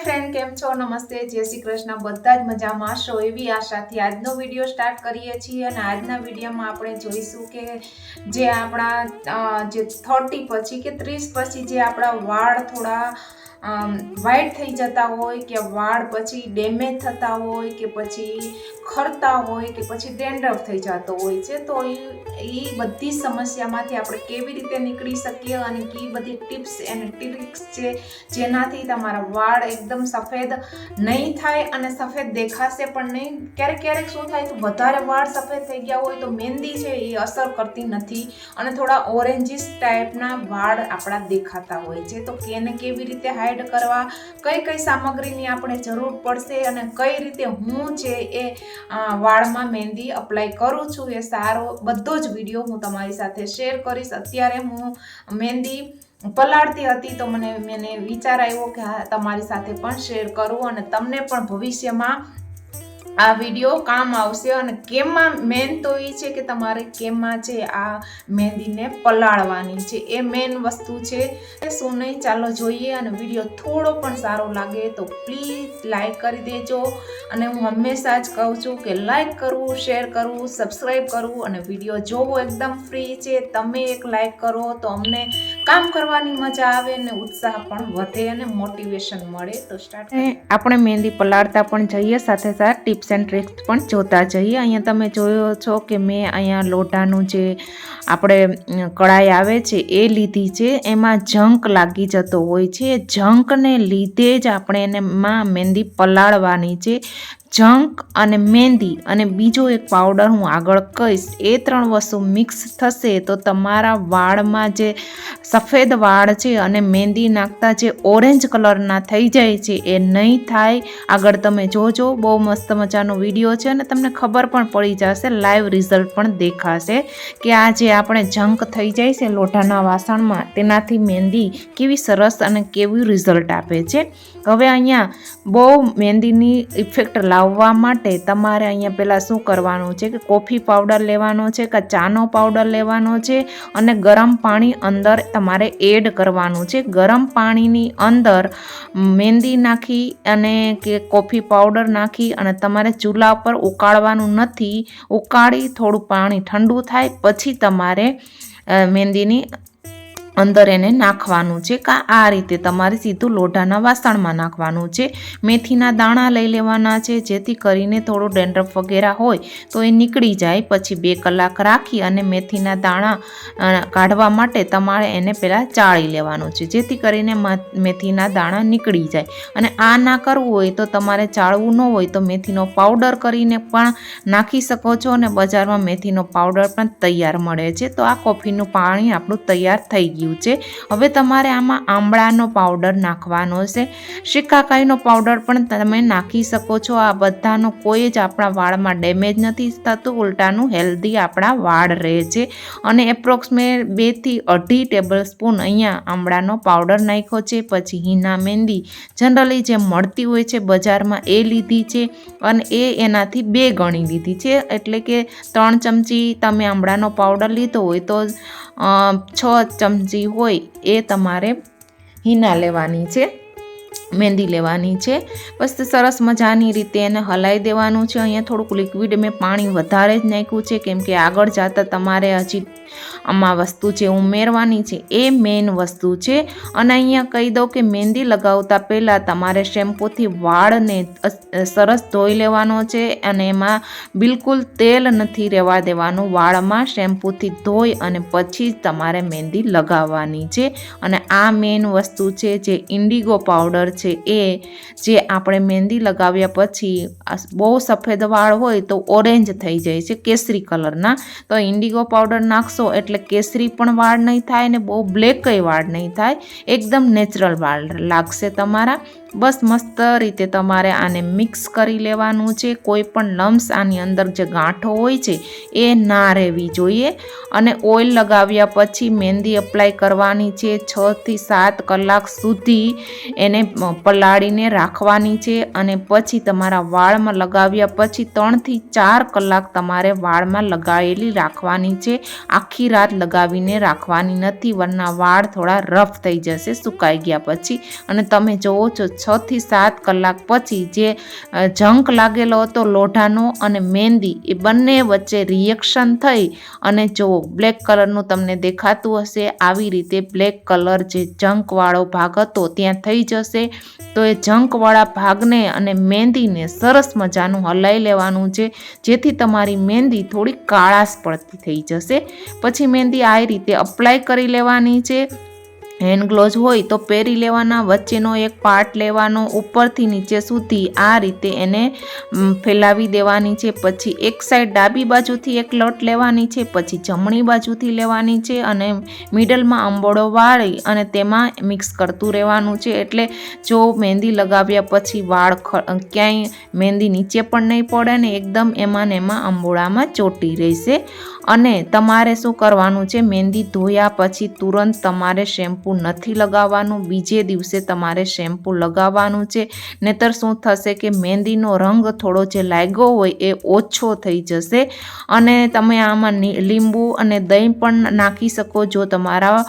Friend કેમ છો? નમસ્તે. જય શ્રી કૃષ્ણ. બધા જ મજામાં. છો એવી આશાથી આજનો વીડિયો સ્ટાર્ટ કરીએ છીએ અને આજના વિડીયોમાં આપણે જોઈશું કે જે આપણા જે થર્ટી પછી કે ત્રીસ પછી જે આપણા વાળ થોડા વ્હાઈટ થઈ જતા હોય કે વાળ પછી ડેમેજ થતા હોય કે પછી ખરતા હોય કે પછી ડેન્ડ્રફ થઈ જતો હોય છે, તો એ બધી સમસ્યામાંથી આપણે કેવી રીતે નીકળી શકીએ અને કઈ બધી ટિપ્સ એન્ડ ટ્રિક્સ છે, જેનાથી તમારા વાળ એકદમ સફેદ નહીં થાય અને સફેદ દેખાશે પણ નહીં. ક્યારેક ક્યારેક શું થાય તો વધારે વાળ સફેદ થઈ ગયા હોય તો મહેંદી છે એ અસર કરતી નથી અને થોડા ઓરેન્જીસ ટાઈપના વાળ આપણા દેખાતા હોય છે. તો કેને કેવી રીતે હાઈડ કરવા, કઈ કઈ સામગ્રીની આપણે જરૂર પડશે અને કઈ રીતે હું છે એ વાળમાં મહેંદી અપ્લાય કરું છું એ સારો બધો જ વીડિયો હું તમારી સાથે શેર કરીશ. અત્યારે હું મહેંદી પલાળતી હતી તો મને મને વિચાર આવ્યો કે હા, તમારી સાથે પણ શેર કરું અને તમને પણ ભવિષ્યમાં આ વીડિયો કામ આવશે અને કેમાં મેન તો એ છે કે તમારે કેમાં છે આ મહેંદીને પલાળવાની છે. એ મેન વસ્તુ છે. એ શું નહીં, ચાલો જોઈએ અને વીડિયો થોડો પણ સારો લાગે તો પ્લીઝ લાઈક કરી દેજો. અને હું હંમેશા જ કહું છું કે લાઈક કરવું શેર કરવું સબસ્ક્રાઈબ કરવું અને વીડિયો જોવો એકદમ ફ્રી છે. તમે એક લાઈક કરો તો અમને કામ કરવાની મજા આવે અને ઉત્સાહ પણ વધે અને મોટિવેશન મળે, તો સ્ટાર્ટ આપણે મહેંદી પલાળતા પણ જઈએ, સાથે સાથે ટિપ્સ એન્ડ ટ્રિક્સ પણ જોતા જઈએ. અહીંયા તમે જોયો છો કે મેં અહીંયા લોઢાનું જે આપણે કળાઈ આવે છે, એ લીધી છે. એમાં જંક લાગી જતો હોય છે. જંકને લીધે જ આપણે એને માં મહેંદી પલાળવાની છે. જંક અને મહેંદી અને બીજો એક પાવડર હું આગળ કહીશ, એ ત્રણ વસ્તુ મિક્સ થશે તો તમારા વાળમાં જે સફેદ વાળ છે અને મહેંદી નાખતા જે ઓરેન્જ કલરના થઈ જાય છે, એ નહીં થાય. આગળ તમે જોજો, બહુ મસ્ત મજાનો વીડિયો છે અને તમને ખબર પણ પડી જશે લાઈવ રિઝલ્ટ પણ દેખાશે કે આ જે આપણે જંક થઈ જાય છે લોઢાના વાસણમાં, તેનાથી મહેંદી કેવી સરસ અને કેવું રિઝલ્ટ આપે છે. હવે અહીંયા બહુ મહેંદીની ઇફેક્ટ લાવવા માટે તમારે અહીંયા પહેલાં શું કરવાનું છે? કે કોફી પાવડર લેવાનો છે કે ચાનો પાવડર લેવાનો છે? અને ગરમ પાણી અંદર તમારે એડ કરવાનું છે. ગરમ પાણીની અંદર મહેંદી નાખી અને કે કોફી પાવડર નાખી અને તમારે ચૂલા પર ઉકાળવાનું નથી. ઉકાળી થોડું પાણી ઠંડુ થાય, પછી તમારે મહેંદીની અંદર એને નાખવાનું છે. કાં આ રીતે તમારે સીધું લોઢાના વાસણમાં નાખવાનું છે. મેથીના દાણા લઈ લેવાના છે. જેથી કરીને થોડો ડેન્ડ્રફ વગેરે હોય તો એ નીકળી જાય. પછી બે કલાક રાખી અને મેથીના દાણા કાઢવા માટે તમારે એને પહેલાં ચાળી લેવાનું છે. જેથી કરીને મેથીના દાણા નીકળી જાય. અને આ ના કરવું હોય તો તમારે ચાળવું ન હોય તો મેથીનો પાવડર કરીને પણ નાખી શકો છો અને બજારમાં મેથીનો પાવડર પણ તૈયાર મળે છે. તો આ કોફીનું પાણી આપણું તૈયાર થઈ ગયું છે. હવે તમારે આમાં આંબળાનો પાવડર નાખવાનો છે. શિકાકાઈનો પાવડર પણ તમે નાખી શકો છો. આ બધાનો કોઈ જ આપણા વાળમાં ડેમેજ નથી થતું. ઉલટાનું હેલ્ધી આપણા વાળ રહે છે. અને એપ્રોક્સિમેટ બેથી અઢી ટેબલ સ્પૂન અહીંયા આંબળાનો પાવડર નાખ્યો છે. પછી હિના મહેંદી જનરલી જે મળતી હોય છે બજારમાં એ લીધી છે અને એ એનાથી બે ગણી લીધી છે. એટલે કે ત્રણ ચમચી તમે આંબળાનો પાવડર લીધો હોય તો છ ચમચી હોય એ તમારે હિના લેવાની છે. મહેંદી લેવાની છે બસ સરસ મજાની રીતે એને હલાવી દેવાનું છે અહીંયા થોડુંક લિક્વિડ મેં પાણી વધારે જ નાખ્યું છે કેમ કે આગળ જતાં તમારે હજી આમાં વસ્તુ જે ઉમેરવાની છે એ મેઇન વસ્તુ છે અને અહીંયા કહી દઉં કે મહેંદી લગાવતા પહેલાં તમારે શેમ્પૂથી વાળને સરસ ધોઈ લેવાનો છે અને એમાં બિલકુલ તેલ નથી રહેવા દેવાનું વાળમાં શેમ્પૂથી ધોઈ અને પછી જ તમારે મહેંદી લગાવવાની છે અને આ મેઇન વસ્તુ છે જે ઇન્ડિગો પાવડર છે એ જે આપણે મહેંદી લગાવ્યા પછી બહુ સફેદ વાળ હોય તો ઓરેન્જ થઈ જાય છે કેસરી કલરના. તો ઇન્ડિગો પાવડર નાખશો એટલે કેસરી પણ વાળ નહીં થાય ને બહુ બ્લેકય વાળ નહીં થાય. એકદમ નેચરલ વાળ લાગશે તમારા. બસ મસ્ત રીતે તમારે આને મિક્સ કરી લેવાનું છે. કોઈ પણ લમ્સ આની અંદર જે ગાંઠો હોય છે એ ના રહેવી જોઈએ. અને ઓઇલ લગાવ્યા પછી મહેંદી અપ્લાય કરવાની છે છથી સાત કલાક સુધી. એને પલાળીને રાખવાની છે અને પછી તમારા વાળમાં લગાવ્યા પછી ત્રણથી ચાર કલાક તમારે વાળમાં લગાવેલી રાખવાની છે. આખી રાત લગાવીને રાખવાની નથી, વરના વાળ થોડા રફ થઈ જશે, સુકાઈ ગયા પછી. અને તમે જોવો છો, છથી સાત કલાક પછી જે જંક લાગેલો હતો લોઢાનો અને મહેંદી એ બંને વચ્ચે રિએક્શન થઈ. અને જો બ્લેક કલરનું તમને દેખાતું હશે. આવી રીતે બ્લેક કલર જે જંકવાળો ભાગ હતો, ત્યાં થઈ જશે. તો એ જંકવાળા ભાગને અને મહેંદીને સરસ મજાનું હલાઈ લેવાનું છે, જેથી તમારી મહેંદી થોડી કાળાશ પડતી થઈ જશે. પછી મહેંદી આ રીતે અપ્લાય કરી લેવાની છે. હેન્ડ ગ્લોવ્સ હોય તો પહેરી લેવાના, વચ્ચેનો એક પાર્ટ લેવાનો, ઉપરથી નીચે સુધી આ રીતે એને ફેલાવી દેવાની છે. પછી એક સાઈડ ડાબી બાજુથી એક લટ લેવાની છે, પછી જમણી બાજુથી લેવાની છે અને મિડલમાં આંબોળો વાળી અને તેમાં મિક્સ કરતું રહેવાનું છે. એટલે જો મહેંદી લગાવ્યા પછી વાળ ક્યાંય મહેંદી નીચે પણ નહીં પડે ને એકદમ એમાં ને એમાં આંબોળામાં ચોટી રહેશે. અને તમારે શું કરવાનું છે? મહેંદી ધોયા પછી તુરંત તમારે શેમ્પૂ નથી લગાવવાનું. બીજે દિવસે તમારે શેમ્પૂ લગાવવાનું છે. નહીતર શું થશે કે મહેંદીનો રંગ થોડો જે લાગ્યો હોય એ ઓછો થઈ જશે. અને તમે આમાં લીંબુ અને દહીં પણ નાખી શકો જો તમારા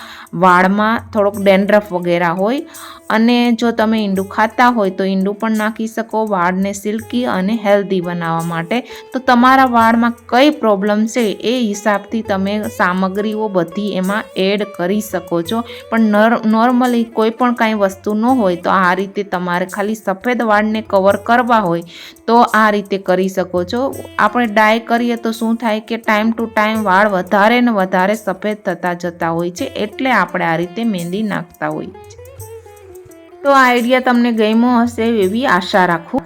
વાળમાં થોડોક ડેન્ડ્રફ વગેરે હોય. અને જો તમે ઈંડું ખાતા હોય તો ઈંડું પણ નાખી શકો. વાળને સિલ્કી અને હેલ્ધી બનાવવા માટે. તો તમારા વાળમાં કઈ પ્રોબ્લેમ છે એ હિસાબથી તમે સામગ્રીઓ બધી એમાં એડ કરી શકો છો. પણ નર નોર્મલી કોઈ પણ કાંઈ વસ્તુ ન હોય તો આ રીતે તમારે ખાલી સફેદ વાળને કવર કરવા હોય તો આ રીતે કરી શકો છો. આપણે ડાય કરીએ તો શું થાય કે ટાઈમ ટુ ટાઈમ વાળ વધારે ને વધારે સફેદ થતા જતા હોય છે એટલે આપણે આ રીતે મહેંદી નાખતા હોઈએ છીએ. તો આ આઈડિયા તમને ગમ્યો હશે એવી આશા રાખું.